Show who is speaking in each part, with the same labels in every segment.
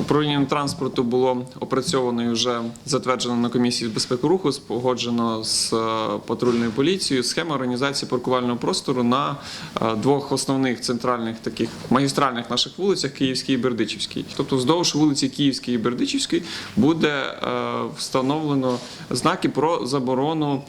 Speaker 1: Управлінням транспорту було опрацьовано і вже затверджено на комісії з безпеки руху, погоджено з е, патрульною поліцією схема організації паркувального простору на е, двох основних центральних таких магістральних наших вулицях Київській і Бердичівській. Тобто вздовж вулиці Київської і Бердичівської буде е, встановлено знаки про заборону.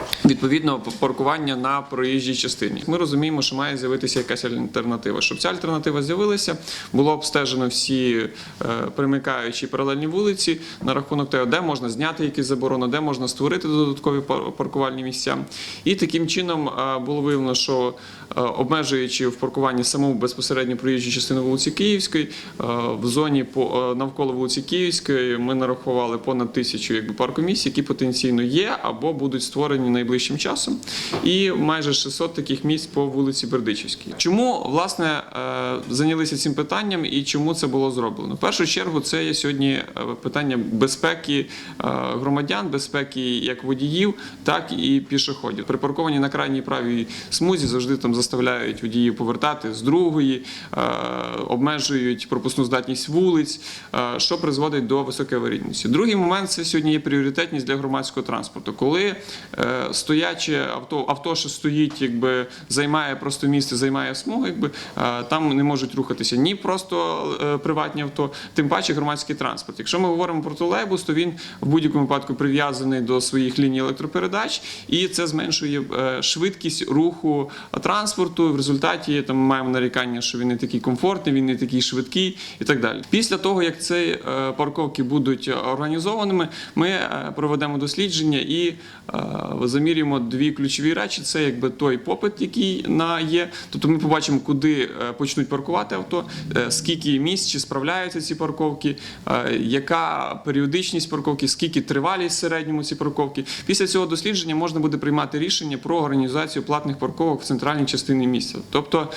Speaker 1: Е, Відповідно, паркування на проїжджій частині. Ми розуміємо, що має з'явитися якась альтернатива. Щоб ця альтернатива з'явилася, було обстежено всі е, примикаючі паралельні вулиці на рахунок того, де можна зняти якісь заборони, де можна створити додаткові паркувальні місця. І таким чином е, було виявлено, що е, обмежуючи в паркуванні саму безпосередньо проїжджу частину вулиці Київської, в зоні навколо вулиці Київської ми нарахували понад тисячу якби паркомісць, які потенційно є або будуть створені найближчим часом, і майже 600 таких місць по вулиці Бердичівській. Чому власне е, зайнялися цим питанням і чому це було зроблено? В першу чергу це є сьогодні е, питання безпеки е, громадян, безпеки як водіїв, так і пішоходів. Припарковані на крайній правій смузі завжди там заставляють водіїв повертати з другої, обмежують пропускну здатність вулиць, що призводить до високої аварійності. Другий момент це сьогодні є пріоритетність для громадського транспорту. Коли стояче авто, авто, що стоїть, якби займає просто місце, займає смугу, якби там не можуть рухатися ні просто е, приватні авто, тим паче громадський транспорт. Якщо ми говоримо про тролейбус, то він в будь-якому випадку прив'язаний до своїх ліній електропередач, і це зменшує е, швидкість руху транспорту. В результаті там ми маємо нарікання, що він не такий комфортний, він не такий швидкий і так далі. Після того, як ці е, парковки будуть організованими, ми проведемо дослідження і замірюємо дві ключові речі: це якби той попит, який на є. Тобто ми побачимо, куди е, почнуть паркувати авто, е, скільки місць, чи справляються ці парковки, е, яка періодичність парковки, скільки тривалість в середньому ці парковки. Після цього дослідження можна буде приймати рішення про організацію платних парковок в центральній частині місця. Тобто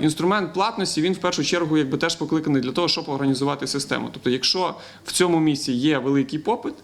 Speaker 1: інструмент платності він в першу чергу якби теж покликаний для того, щоб організувати систему. Тобто, якщо в цьому місці є великий попит.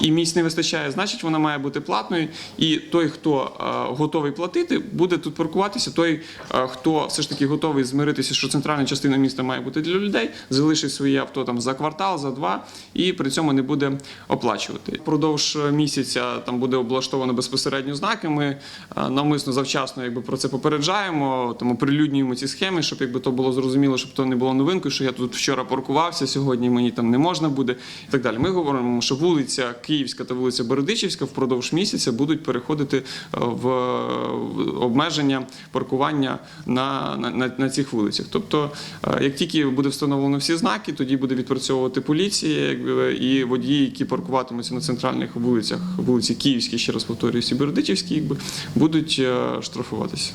Speaker 1: І місць не вистачає, значить вона має бути платною. І той, хто е, готовий платити, буде тут паркуватися. Той, е, хто все ж таки готовий змиритися, що центральна частина міста має бути для людей, залишить своє авто там за квартал, за два, і при цьому не буде оплачувати. Продовж місяця там буде облаштовано безпосередньо знаки. Ми е, навмисно завчасно якби про це попереджаємо, тому прилюднюємо ці схеми, щоб якби то було зрозуміло, щоб то не було новинкою, що я тут вчора паркувався, сьогодні мені там не можна буде і так далі. Ми говоримо, що вулиця Київська та вулиця Бородичівська впродовж місяця будуть переходити е, в обмеження паркування на, на, на, цих вулицях. Тобто, е, як тільки буде встановлено всі знаки, тоді буде відпрацьовувати поліція і водії, які паркуватимуться на центральних вулицях, вулиці Київській, ще раз повторюю, Сібердичівській, якби, будуть е, штрафуватися.